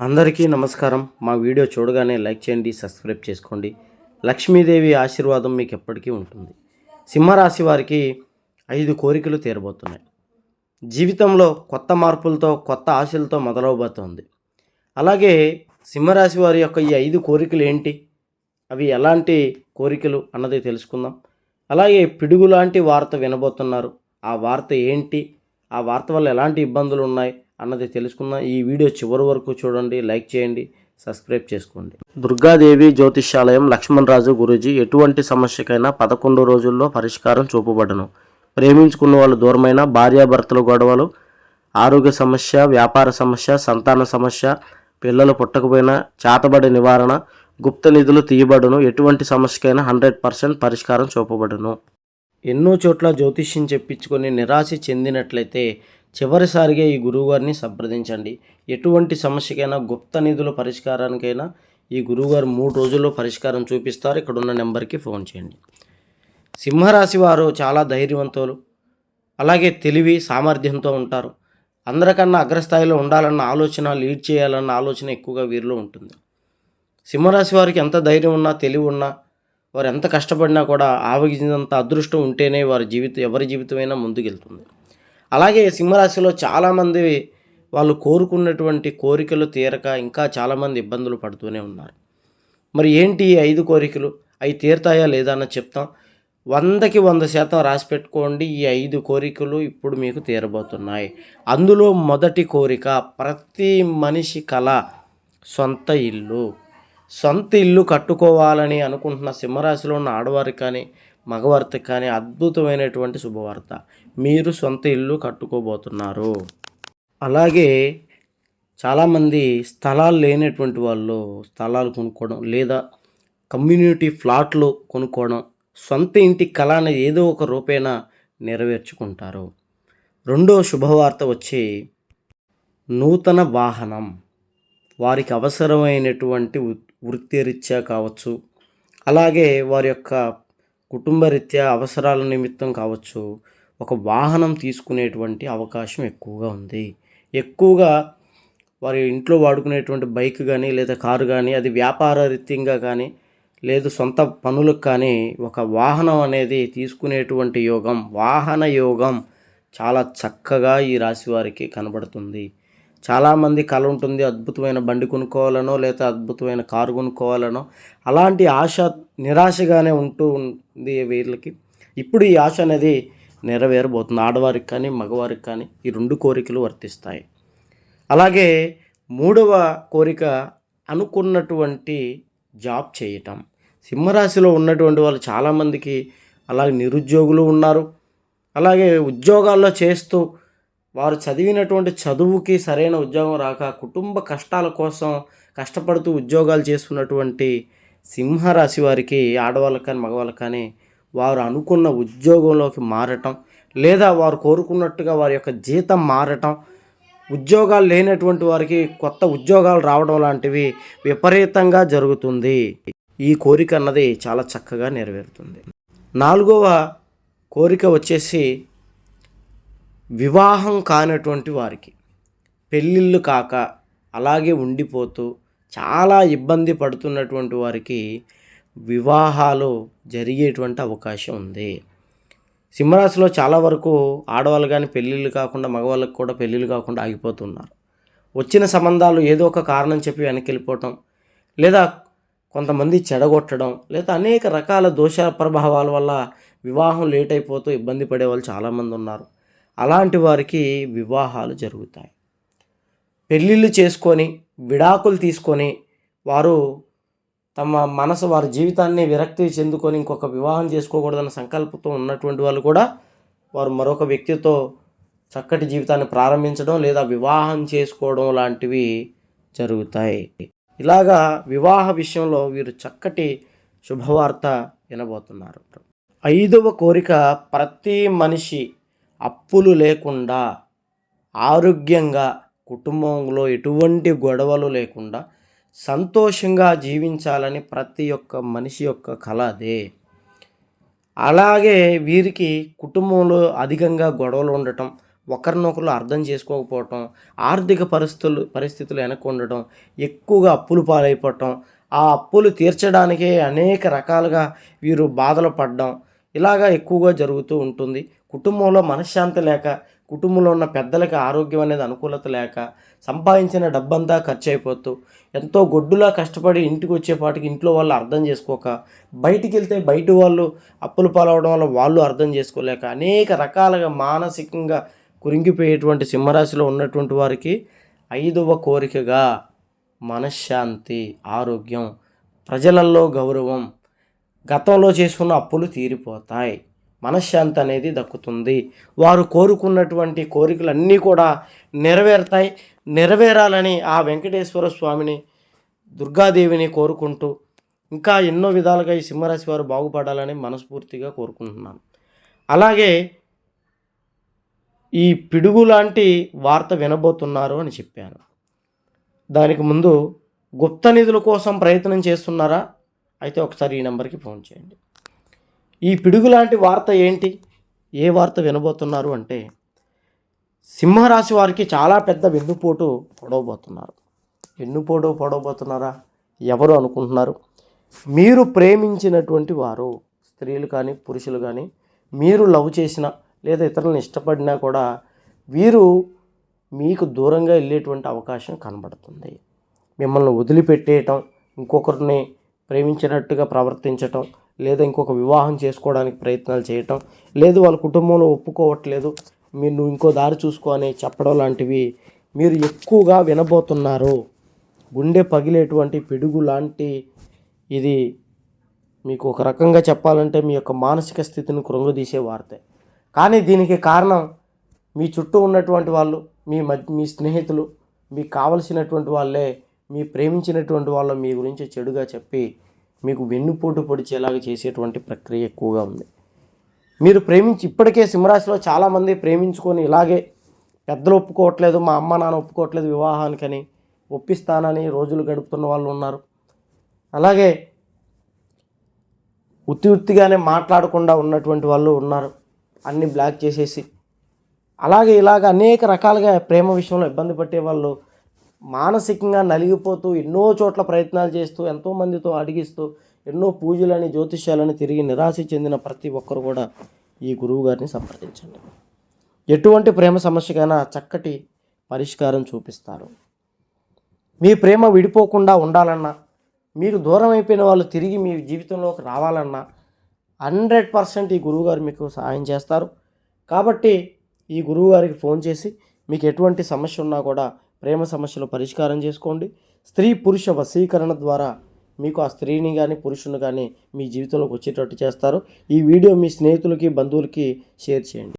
అందరికీ నమస్కారం. మా వీడియో చూడగానే లైక్ చేయండి సబ్స్క్రైబ్ చేసుకోండి. లక్ష్మీదేవి ఆశీర్వాదం మీకు ఎప్పటికీ ఉంటుంది. సింహరాశి వారికి ఐదు కోరికలు తీరబోతున్నాయి. జీవితంలో కొత్త మార్పులతో కొత్త ఆశలతో మొదలవబోతోంది. అలాగే సింహరాశి వారి యొక్క ఈ ఐదు కోరికలు ఏంటి? అవి ఎలాంటి కోరికలు అన్నది తెలుసుకుందాం. అలాగే పిడుగు లాంటి వార్త వినబోతున్నారు. ఆ వార్త ఏంటి? ఆ వార్త వల్ల ఎలాంటి ఇబ్బందులు ఉన్నాయి? అన్నది తెలుసుకుందాం. ఈ వీడియో చివరి వరకు చూడండి లైక్ చేయండి సబ్స్క్రైబ్ చేసుకోండి. దుర్గాదేవి జ్యోతిష్యాలయం లక్ష్మణరాజు గురూజీ ఎటువంటి సమస్యకైనా పదకొండు రోజుల్లో పరిష్కారం చూపబడను. ప్రేమించుకున్న వాళ్ళు దూరమైన భార్యాభర్తల గొడవలు ఆరోగ్య సమస్య వ్యాపార సమస్య సంతాన సమస్య పిల్లలు పుట్టకపోయినా చేతబడి నివారణ గుప్త నిధులు తీయబడును ఎటువంటి సమస్యకైనా హండ్రెడ్ పర్సెంట్ పరిష్కారం చూపబడును. ఎన్నో చోట్ల జ్యోతిష్యం చెప్పించుకొని నిరాశ చెందినట్లయితే చివరిసారిగా ఈ గురువుగారిని సంప్రదించండి. ఎటువంటి సమస్యకైనా గుప్త నిధుల పరిష్కారానికైనా ఈ గురువుగారు మూడు రోజుల్లో పరిష్కారం చూపిస్తారు. ఇక్కడ ఉన్న నెంబర్కి ఫోన్ చేయండి. సింహరాశి వారు చాలా ధైర్యవంతులు. అలాగే తెలివి సామర్థ్యంతో ఉంటారు. అందరికన్నా అగ్రస్థాయిలో ఉండాలన్న ఆలోచన లీడ్ చేయాలన్న ఆలోచన ఎక్కువగా వీరిలో ఉంటుంది. సింహరాశి వారికి ఎంత ధైర్యం ఉన్నా తెలివి ఉన్నా వారు ఎంత కష్టపడినా కూడా ఆవగించినంత అదృష్టం ఉంటేనే వారి జీవితం ఎవరి జీవితమైనా ముందుకెళ్తుంది. అలాగే సింహరాశిలో చాలామంది వాళ్ళు కోరుకున్నటువంటి కోరికలు తీరక ఇంకా చాలామంది ఇబ్బందులు పడుతూనే ఉన్నారు. మరి ఏంటి ఈ ఐదు కోరికలు? అవి తీరుతాయా లేదా అని చెప్తాం. వందకి వంద శాతం రాసి పెట్టుకోండి. ఈ ఐదు కోరికలు ఇప్పుడు మీకు తీరబోతున్నాయి. అందులో మొదటి కోరిక ప్రతి మనిషి కళ సొంత ఇల్లు. సొంత ఇల్లు కట్టుకోవాలని అనుకుంటున్న సింహరాశిలో ఉన్న ఆడవారికి కానీ మగవారికి కానీ అద్భుతమైనటువంటి శుభవార్త. మీరు సొంత ఇల్లు కట్టుకోబోతున్నారు. అలాగే చాలామంది స్థలాలు లేనటువంటి వాళ్ళు స్థలాలు కొనుక్కోవడం లేదా కమ్యూనిటీ ఫ్లాట్లు కొనుక్కోవడం సొంత ఇంటి కళ అనేది ఏదో ఒక రూపేణ నెరవేర్చుకుంటారు. రెండో శుభవార్త వచ్చి నూతన వాహనం. వారికి అవసరమైనటువంటి వృత్తిరీత్యా కావచ్చు. అలాగే వారి యొక్క కుటుంబరీత్యా అవసరాల నిమిత్తం కావచ్చు ఒక వాహనం తీసుకునేటువంటి అవకాశం ఎక్కువగా ఉంది. ఎక్కువగా వారి ఇంట్లో వాడుకునేటువంటి బైక్ కానీ లేదా కారు కానీ అది వ్యాపార రీత్యంగా కానీ లేదు సొంత పనులకు కానీ ఒక వాహనం అనేది తీసుకునేటువంటి యోగం వాహన యోగం చాలా చక్కగా ఈ రాశి వారికి కనబడుతుంది. చాలామంది కళ ఉంటుంది అద్భుతమైన బండి కొనుక్కోవాలనో లేదా అద్భుతమైన కారు కొనుక్కోవాలనో. అలాంటి ఆశ నిరాశగానే ఉంటూ ఉంది వీళ్ళకి. ఇప్పుడు ఈ ఆశ అనేది నెరవేరబోతుంది. ఆడవారికి కానీ మగవారికి కానీ ఈ రెండు కోరికలు వర్తిస్తాయి. అలాగే మూడవ కోరిక అనుకున్నటువంటి జాబ్ చేయటం. సింహరాశిలో ఉన్నటువంటి వాళ్ళు చాలామందికి అలాగే నిరుద్యోగులు ఉన్నారు. అలాగే ఉద్యోగాల్లో చేస్తూ వారు చదివినటువంటి చదువుకి సరైన ఉద్యోగం రాక కుటుంబ కష్టాల కోసం కష్టపడుతూ ఉద్యోగాలు చేస్తున్నటువంటి సింహరాశి వారికి ఆడవాళ్ళకి కానీ మగవాళ్ళకి కానీ వారు అనుకున్న ఉద్యోగంలోకి మారటం లేదా వారు కోరుకున్నట్టుగా వారి యొక్క జీతం మారటం ఉద్యోగాలు లేనటువంటి వారికి కొత్త ఉద్యోగాలు రావడం లాంటివి విపరీతంగా జరుగుతుంది. ఈ కోరిక అన్నది చాలా చక్కగా నెరవేరుతుంది. నాలుగవ కోరిక వచ్చేసి వివాహం కానటువంటి వారికి పెళ్ళిళ్ళు కాక అలాగే ఉండిపోతూ చాలా ఇబ్బంది పడుతున్నటువంటి వారికి వివాహాలు జరిగేటువంటి అవకాశం ఉంది. సింహరాశిలో చాలా వరకు ఆడవాళ్ళు కానీ పెళ్ళిళ్ళు కాకుండా మగవాళ్ళకి కూడా పెళ్ళిళ్ళు కాకుండా ఆగిపోతున్నారు. వచ్చిన సంబంధాలు ఏదో ఒక కారణం చెప్పి వెనక్కి వెళ్ళిపోవటం లేదా కొంతమంది చెడగొట్టడం లేదా అనేక రకాల దోష ప్రభావాల వల్ల వివాహం లేట్ అయిపోతూ ఇబ్బంది పడే వాళ్ళు చాలామంది ఉన్నారు. అలాంటి వారికి వివాహాలు జరుగుతాయి. పెళ్ళిళ్ళు చేసుకొని విడాకులు తీసుకొని వారు తమ మనసు వారి జీవితాన్ని విరక్తి చెందుకొని ఇంకొక వివాహం చేసుకోకూడదన్న సంకల్పంతో ఉన్నటువంటి వాళ్ళు కూడా వారు మరొక వ్యక్తితో చక్కటి జీవితాన్ని ప్రారంభించడం లేదా వివాహం చేసుకోవడం లాంటివి జరుగుతాయి. ఇలాగా వివాహ విషయంలో వీరు చక్కటి శుభవార్త వినబోతున్నారు. ఐదవ కోరిక ప్రతి మనిషి అప్పులు లేకుండా ఆరోగ్యంగా కుటుంబంలో ఎటువంటి గొడవలు లేకుండా సంతోషంగా జీవించాలని ప్రతి ఒక్క మనిషి యొక్క కళ అదే. అలాగే వీరికి కుటుంబంలో అధికంగా గొడవలు ఉండటం ఒకరినొకరు అర్థం చేసుకోకపోవటం ఆర్థిక పరిస్థితులు పరిస్థితులు వెనక్కి ఉండటం ఎక్కువగా అప్పులు పాలైపోవటం ఆ అప్పులు తీర్చడానికే అనేక రకాలుగా వీరు బాధలు పడడం ఇలాగా ఎక్కువగా జరుగుతూ ఉంటుంది. కుటుంబంలో మనశ్శాంతి లేక కుటుంబంలో ఉన్న పెద్దలకి ఆరోగ్యం అనేది అనుకూలత లేక సంపాదించిన డబ్బంతా ఖర్చు అయిపోతూ ఎంతో గొడ్డులా కష్టపడి ఇంటికి వచ్చేపాటికి ఇంట్లో వాళ్ళు అర్థం చేసుకోక బయటికి వెళ్తే బయట వాళ్ళు అప్పులు పాలవడం వల్ల వాళ్ళు అర్థం చేసుకోలేక అనేక రకాలుగా మానసికంగా కురింగిపోయేటువంటి సింహరాశిలో ఉన్నటువంటి వారికి ఐదవ కోరికగా మనశ్శాంతి ఆరోగ్యం ప్రజలల్లో గౌరవం గతంలో చేసుకున్న అప్పులు తీరిపోతాయి. మనశ్శాంతి అనేది దక్కుతుంది. వారు కోరుకున్నటువంటి కోరికలన్నీ కూడా నెరవేరుతాయి. నెరవేరాలని ఆ వెంకటేశ్వర స్వామిని దుర్గాదేవిని కోరుకుంటూ ఇంకా ఎన్నో విధాలుగా ఈ సింహరాశి వారు బాగుపడాలని మనస్ఫూర్తిగా కోరుకుంటున్నాను. అలాగే ఈ పిడుగు లాంటి వార్త వినబోతున్నారు అని చెప్పాను. దానికి ముందు గుప్త నిధుల కోసం ప్రయత్నం చేస్తున్నారా? అయితే ఒకసారి ఈ నెంబర్కి ఫోన్ చేయండి. ఈ పిడుగు లాంటి వార్త ఏంటి? ఏ వార్త వినబోతున్నారు అంటే సింహరాశి వారికి చాలా పెద్ద వెన్నుపోటు పొడవబోతున్నారు. వెన్నుపోటు పొడవబోతున్నారా? ఎవరు అనుకుంటున్నారు? మీరు ప్రేమించినటువంటి వారు స్త్రీలు కానీ పురుషులు కానీ మీరు లవ్ చేసిన లేదా ఇతరులను ఇష్టపడినా కూడా వీరు మీకు దూరంగా వెళ్ళేటువంటి అవకాశం కనబడుతుంది. మిమ్మల్ని వదిలిపెట్టేయటం ఇంకొకరిని ప్రేమించినట్టుగా ప్రవర్తించటం లేదా ఇంకొక వివాహం చేసుకోవడానికి ప్రయత్నాలు చేయటం లేదు వాళ్ళ కుటుంబంలో ఒప్పుకోవట్లేదు మీరు నువ్వు ఇంకో దారి చూసుకో అని చెప్పడం లాంటివి మీరు ఎక్కువగా వినబోతున్నారు. గుండె పగిలేటువంటి పిడుగు లాంటి ఇది మీకు ఒక రకంగా చెప్పాలంటే మీ యొక్క మానసిక స్థితిని కృంగదీసే వార్తే. కానీ దీనికి కారణం మీ చుట్టూ ఉన్నటువంటి వాళ్ళు మీ మీ స్నేహితులు మీకు కావలసినటువంటి వాళ్ళే మీ ప్రేమించినటువంటి వాళ్ళు మీ గురించి చెడుగా చెప్పి మీకు వెన్నుపోటు పొడిచేలాగా చేసేటువంటి ప్రక్రియ ఎక్కువగా ఉంది. మీరు ప్రేమించి ఇప్పటికే సింహరాశిలో చాలామంది ప్రేమించుకొని ఇలాగే పెద్దలు ఒప్పుకోవట్లేదు మా అమ్మ నాన్న ఒప్పుకోవట్లేదు వివాహానికని ఒప్పిస్తానని రోజులు గడుపుతున్న వాళ్ళు ఉన్నారు. అలాగే ఉత్తి ఉత్తిగానే మాట్లాడకుండా ఉన్నటువంటి వాళ్ళు ఉన్నారు. అన్ని బ్లాక్ చేసేసి. అలాగే ఇలాగ అనేక రకాలుగా ప్రేమ విషయంలో ఇబ్బంది పట్టే వాళ్ళు మానసికంగా నలిగిపోతూ ఎన్నో చోట్ల ప్రయత్నాలు చేస్తూ ఎంతోమందితో అడిగిస్తూ ఎన్నో పూజలని జ్యోతిష్యాలని తిరిగి నిరాశ చెందిన ప్రతి ఒక్కరు కూడా ఈ గురువు గారిని సంప్రదించండి. ఎటువంటి ప్రేమ సమస్యకైనా చక్కటి పరిష్కారం చూపిస్తారు. మీ ప్రేమ విడిపోకుండా ఉండాలన్నా మీకు దూరం అయిపోయిన వాళ్ళు తిరిగి మీ జీవితంలోకి రావాలన్నా హండ్రెడ్ పర్సెంట్ ఈ గురువుగారు మీకు సహాయం చేస్తారు. కాబట్టి ఈ గురువుగారికి ఫోన్ చేసి మీకు ఎటువంటి సమస్య ఉన్నా కూడా ప్రేమ సమస్యలు పరిష్కారం చేసుకోండి. స్త్రీ పురుష వశీకరణ ద్వారా మీకు ఆ స్త్రీని కానీ పురుషుని కానీ మీ జీవితంలోకి వచ్చేటట్టు చేస్తారు. ఈ వీడియో మీ స్నేహితులకి బంధువులకి షేర్ చేయండి.